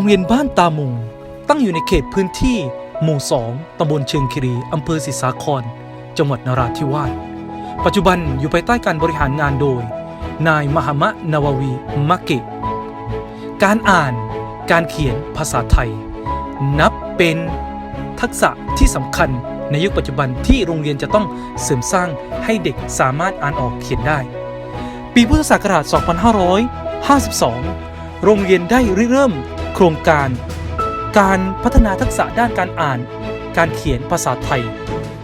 รงเรียนบ้านตามุง ตั้งอยู่ในเขตพื้นที่หมู่2ตำบลเชิงคิรีอำเภอศรีสาคร จังหวัดนราธิวาส ปัจจุบันอยู่ภายใต้การบริหารงานโดย นายมหามะนาววีมักเกะ การอ่าน การเขียนภาษาไทย นับเป็นทักษะที่สำคัญในยุคปัจจุบันที่โรงเรียนจะต้องเสริมสร้างให้เด็กสามารถอ่านออกเขียนได้ ปีพุทธศักราช 2552 โรงเรียนได้ริเริ่ม ครงการ การพัฒนาทักษะด้านการอ่าน การเขียนภาษาไทย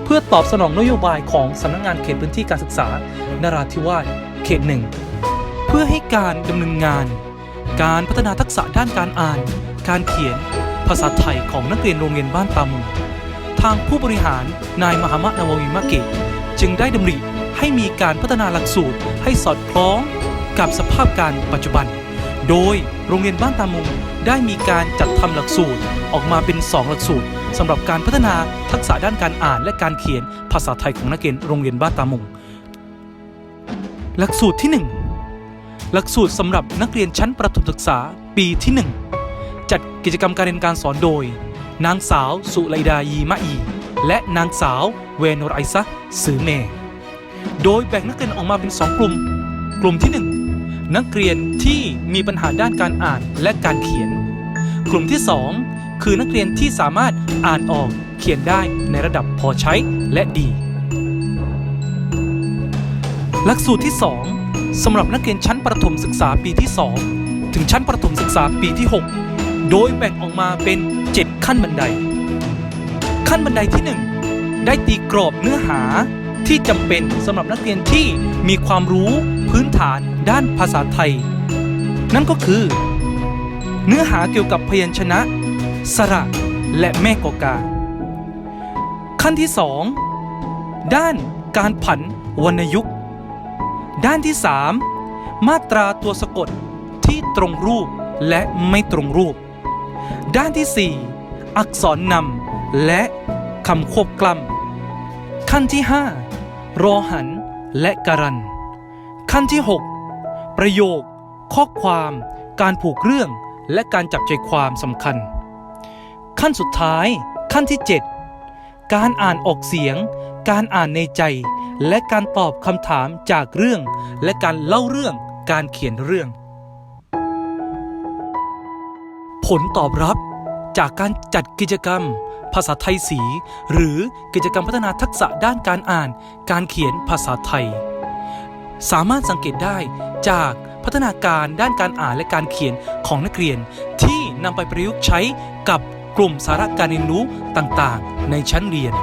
เพื่อตอบสนองนโยบายของสำนักงานเขตพื้นที่การศึกษานราธิวาสเขตหนึ่งเพื่อให้การดำเนินงาน การพัฒนาทักษะด้านการอ่าน การเขียนภาษาไทยของนักเรียนโรงเรียนบ้านตามุงทางผู้บริหารนายมหามะนาวาวิมะเกะจึงได้ดำริให้มีการพัฒนาหลักสูตรให้สอดคล้องกับสภาพการปัจจุบัน โดยโรงเรียนบ้านตามุงได้มีการจัดทำหลักสูตรออกมาเป็น 2 หลักสูตรสำหรับการพัฒนาทักษะด้านการอ่านและการเขียนภาษาไทยของนักเรียนโรงเรียนบ้านตามุง หลักสูตรที่ 1 หลักสูตรสำหรับนักเรียนชั้นประถมศึกษาปีที่ 1 จัดกิจกรรมการเรียนการสอนโดย นางสาวสุไลดายีมะอี และนางสาวเวนไรซะสือเม โดยแบ่งนักเรียนออกมาเป็น 2 กลุ่ม กลุ่มที่ 1 นักเรียนที่มีปัญหาด้านการอ่านและการเขียน กลุ่มที่ 2 คือนักเรียนที่สามารถอ่านออกเขียนได้ในระดับพอใช้และดี หลักสูตรที่ 2สำหรับนักเรียนชั้นประถมศึกษาปีที่ 2 ถึงชั้นประถมศึกษาปีที่ 6 โดยแบ่งออกมาเป็น 7 ขั้นบันได ขั้นบันไดที่ 1 ได้ตีกรอบเนื้อหาที่จำเป็นสำหรับนักเรียนที่มีความรู้ พื้นฐานด้านภาษาไทย นั่นก็คือ เนื้อหาเกี่ยวกับพยัญชนะ สระ และแม่กอกา ขั้นที่ 2 ด้านการผันวรรณยุกต์ ด้านที่ 3 มาตราตัวสะกดที่ตรงรูปและไม่ตรงรูป ด้านที่ 4 อักษรนำและคำควบกล้ำขั้นที่ 5 รอหันและการัน ขั้นที่ 6 ประโยค ข้อความ การผูกเรื่อง และการจับใจความสำคัญ ขั้นสุดท้าย ขั้นที่ 7 การอ่านออกเสียง การอ่านในใจ และการตอบคำถามจากเรื่อง และการเล่าเรื่อง การเขียนเรื่อง ผลตอบรับจากการจัดกิจกรรม ภาษาไทยสี หรือกิจกรรมพัฒนาทักษะด้านการอ่าน การเขียนภาษาไทย สามารถสังเกตได้จากพัฒนาการด้านการอ่านและการเขียนของนักเรียน ที่นำไปประยุกต์ใช้กับกลุ่มสาระการเรียนรู้ต่างๆ ในชั้นเรียน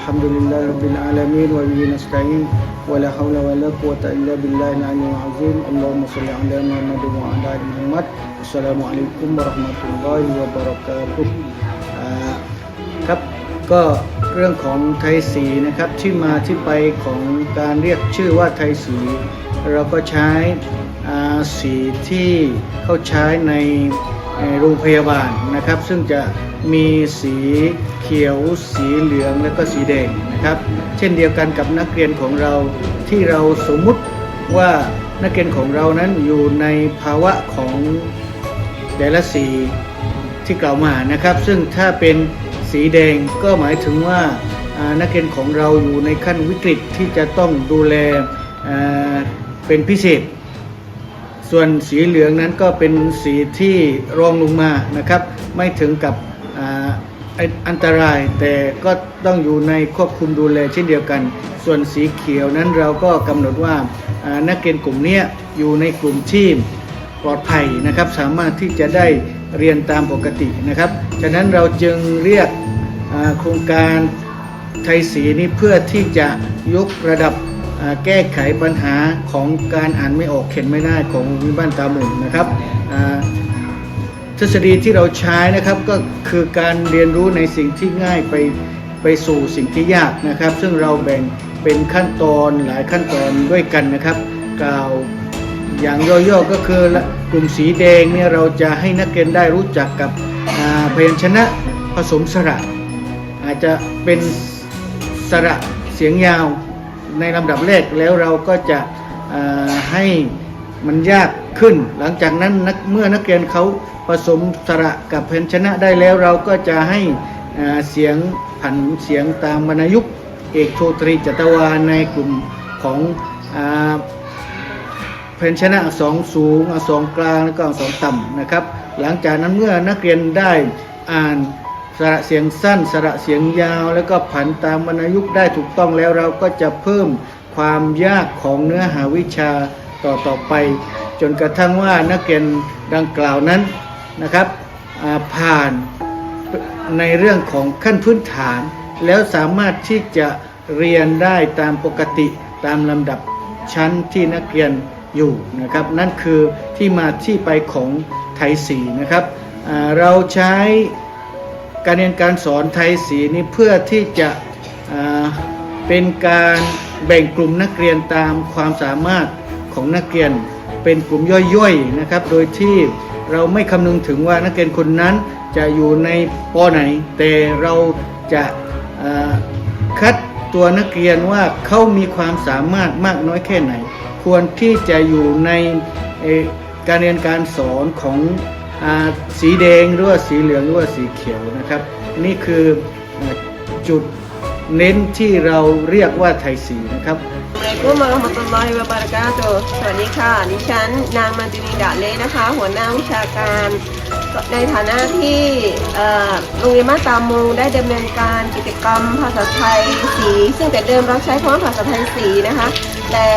الحمد لله رب العالمين وبه نستعين ولا حول ولا قوة إلا بالله العلي العظيم اللهم صل على محمد وعلى آل محمد السلام عليكم ورحمة الله وبركاته อ่าครับก็เรื่องของไทยสีนะครับที่มาที่ไปของการเรียกชื่อว่าไทยสี เราก็ใช้อ่าสีที่เขาใช้ในเอ่อ โรงพยาบาลนะครับ ซึ่งจะมีสีเขียว สีเหลืองและก็สีแดงนะครับ เช่นเดียวกันกับนักเรียนของเราที่เราสมมุติว่านักเรียนของเรานั้นอยู่ในภาวะของแต่ละสีที่กล่าวมานะครับ ซึ่งถ้าเป็นสีแดงก็หมายถึงว่านักเรียนของเราอยู่ในขั้นวิกฤตที่จะต้องดูแลเป็นพิเศษ ส่วนสีเหลืองนั้นก็เป็นสีที่รองลงมานะครับ ไม่ถึงกับอ,อันตรายแต่ก็ต้องอยู่ในควบคุมดูแลเช่นเดียวกัน ส่วนสีเขียวนั้นเราก็กำหนดว่านักเรียนกลุ่มนี้อยู่ในกลุ่มที่ปลอดภัยนะครับ สามารถที่จะได้เรียนตามปกตินะครับฉะนั้นเราจึงเรียกโครงการไทยสีนี้เพื่อที่จะยกระดับ แก้ไขปัญหาของการอ่านไม่ออกเขียนไม่ได้ของวิบ้านตาหมุนนะครับทฤษฎีที่เราใช้นะครับก็คือการเรียนรู้ในสิ่งที่ง่ายไปไปสู่สิ่งที่ยากนะครับ ซึ่งเราแบ่งเป็นขั้นตอนหลายขั้นตอนด้วยกันนะครับ กล่าวอย่างย่อๆก็คือกลุ่มสีแดงเนี่ยเราจะให้นักเรียนได้รู้จักกับพยัญชนะผสมสระ อาจจะเป็นสระเสียงยาว ในลำดับแรกแล้วเราก็จะให้มันยากขึ้น หลังจากนั้นเมื่อนักเรียนเขาผสมสระกับพยัญชนะได้แล้วเราก็จะให้เสียงผันเสียงตามวรรณยุกต์เอกโทตรีจัตวาในกลุ่มของเพนชนะอักษรสูงอักษรกลางแล้วก็อักษรต่ำนะครับ หลังจากนั้นเมื่อนักเรียนได้อ่าน สระเสียงสั้น สระเสียงยาว แล้วก็ผันตามวรรณยุกต์ได้ถูกต้องแล้วเราก็จะเพิ่มความยากของเนื้อหาวิชาต่อต่อไป จนกระทั่งว่านักเรียนดังกล่าวนั้นนะครับผ่านในเรื่องของขั้นพื้นฐาน แล้วสามารถที่จะเรียนได้ตามปกติตามลำดับชั้นที่นักเรียนอยู่นะครับ นั่นคือที่มาที่ไปของไทยสีนะครับเราใช้ การเรียนการสอนไทยสีนี้เพื่อที่จะเป็นการแบ่งกลุ่มนักเรียนตามความสามารถของนักเรียน เป็นกลุ่มย่อยๆนะครับ โดยที่เราไม่คำนึงถึงว่านักเรียนคนนั้นจะอยู่ในปไหน แต่เราจะคัดตัวนักเรียนว่าเขามีความสามารถมากน้อยแค่ไหน ควรที่จะอยู่ในการเรียนการสอนของ สีแดงหรือว่าสีเหลืองหรือว่าสีเขียวนะครับ นี่คืออจุดเน้นที่เราเรียกว่าไทยสีนะครับอัสสลามุอะลัยกุมวะเราะห์มะตุลลอฮิวะบะเราะกาตุสวัสดีค่ะ ดิฉันนางมันตินีดาเลนะคะ หัวหน้าวิชาการ ในฐานะที่โรงเรียนมาตามูได้ดำเนินการกิจกรรมภาษาไทยสี ซึ่งแต่เดิมเราใช้คำว่าภาษาไทยสีนะคะ แต่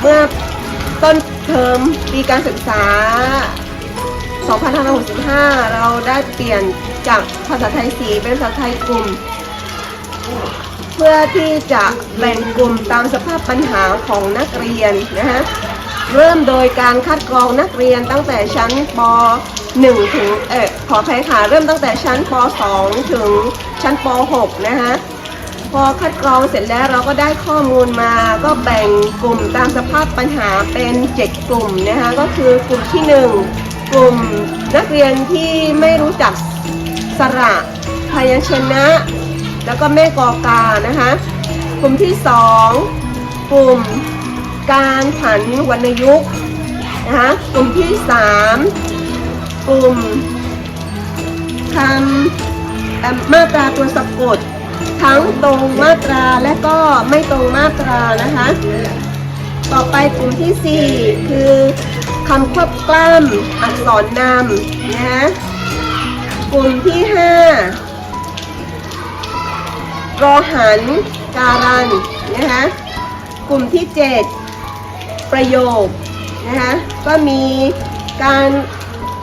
เมื่อต้นเทอมปีการศึกษา 2565 เราได้เปลี่ยนจากภาษาไทยสีเป็นภาษาไทยกลุ่ม เพื่อที่จะแบ่งกลุ่มตามสภาพปัญหาของนักเรียนนะฮะเริ่มโดยการคัดกรองนักเรียนตั้งแต่ชั้นป .1 ถึงเออขออภัยค่ะเริ่มตั้งแต่ชั้นป .2 ถึงชั้นป .6 นะฮะพอคัดกรองเสร็จแล้วเราก็ได้ข้อมูลมาก็แบ่งกลุ่มตามสภาพปัญหาเป็น 7 กลุ่มนะคะก็คือกลุ่มที่ 1 กลุ่มนักเรียนที่ไม่รู้จักสระพยัญชนะ แล้วก็แม่กอกานะคะ กลุ่มที่ 2 กลุ่มการผันวรรณยุกต์นะคะกลุ่มที่ 3 กลุ่มคำเอ่อมาตราตัวสะกด ทั้งตรงมาตราและก็ไม่ตรงมาตรานะคะ ต่อไปกลุ่มที่ 4 คือ คำควบกล้ำอักษรนำนะคะกลุ่มที่5รอหัน การันนะคะกลุ่มที่ 7 ประโยคนะคะก็มีการ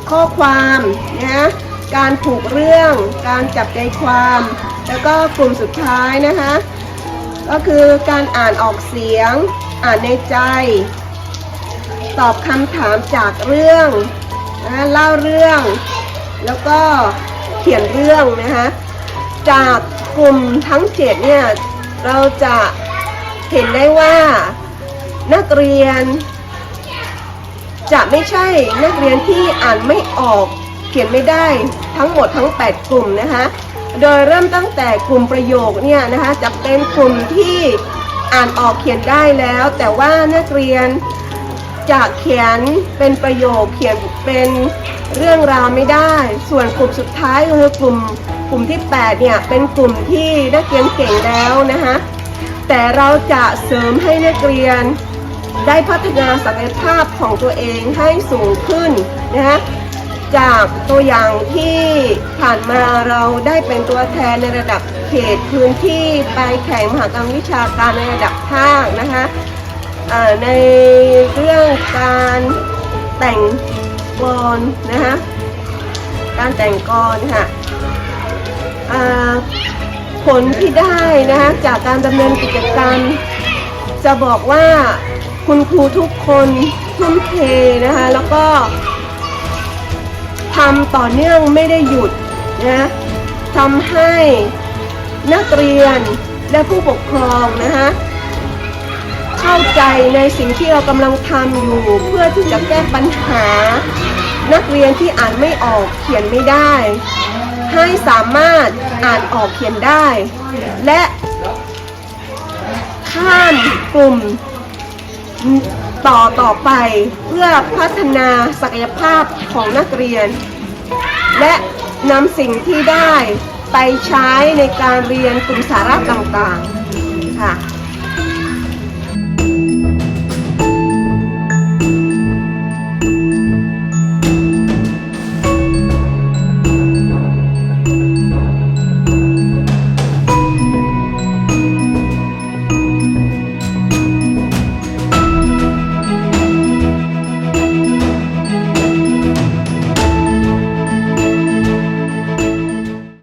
ข้อความนะคะการผูกเรื่อง การจับใจความ แล้วก็กลุ่มสุดท้ายนะคะ ก็คือการอ่านออกเสียง อ่านในใจ ตอบคำถามจากเรื่องนะเล่าเรื่อง แล้วก็เขียนเรื่องนะคะจากกลุ่มทั้งเจ็ดเนี่ยเราจะเห็นได้ว่านักเรียน จะไม่ใช่นักเรียนที่อ่านไม่ออกเขียนไม่ได้ทั้งหมดทั้ง 8 กลุ่มนะคะโดยเริ่มตั้งแต่กลุ่มประโยคเนี่ยนะคะจะเป็นกลุ่มที่อ่านออกเขียนได้แล้ว แต่ว่านักเรียน จะเขียนเป็นประโยคเขียนเป็นเรื่องราวไม่ได้ ส่วนกลุ่มสุดท้ายคือกลุ่มกลุ่มที่8เนี่ยเป็นกลุ่มที่นักเรียนเก่งแล้วนะคะแต่เราจะเสริมให้นักเรียนได้พัฒนาศักยภาพของตัวเองให้สูงขึ้นนะคะจากตัวอย่างที่ผ่านมาเราได้เป็นตัวแทนในระดับเขตพื้นที่ไปแข่งมหากรรมวิชาการในระดับภาคนะคะ ในเรื่องการแต่งกลอนนะคะการแต่งกลอนค่ะผลที่ได้นะคะจากการดำเนินกิจกรรม จะบอกว่าคุณครูทุกคนทุ่มเทนะคะแล้วก็ทำต่อเนื่องไม่ได้หยุดนะทำให้นักเรียนและผู้ปกครองนะคะ เข้าใจในสิ่งที่เรากำลังทำอยู่เพื่อที่จะแก้ปัญหา นักเรียนที่อ่านไม่ออกเขียนไม่ได้ ให้สามารถอ่านออกเขียนได้ และข้ามกลุ่มต่อต่อไปเพื่อพัฒนาศักยภาพของนักเรียน และนำสิ่งที่ได้ไปใช้ในการเรียนกลุ่มสาระต่างๆค่ะ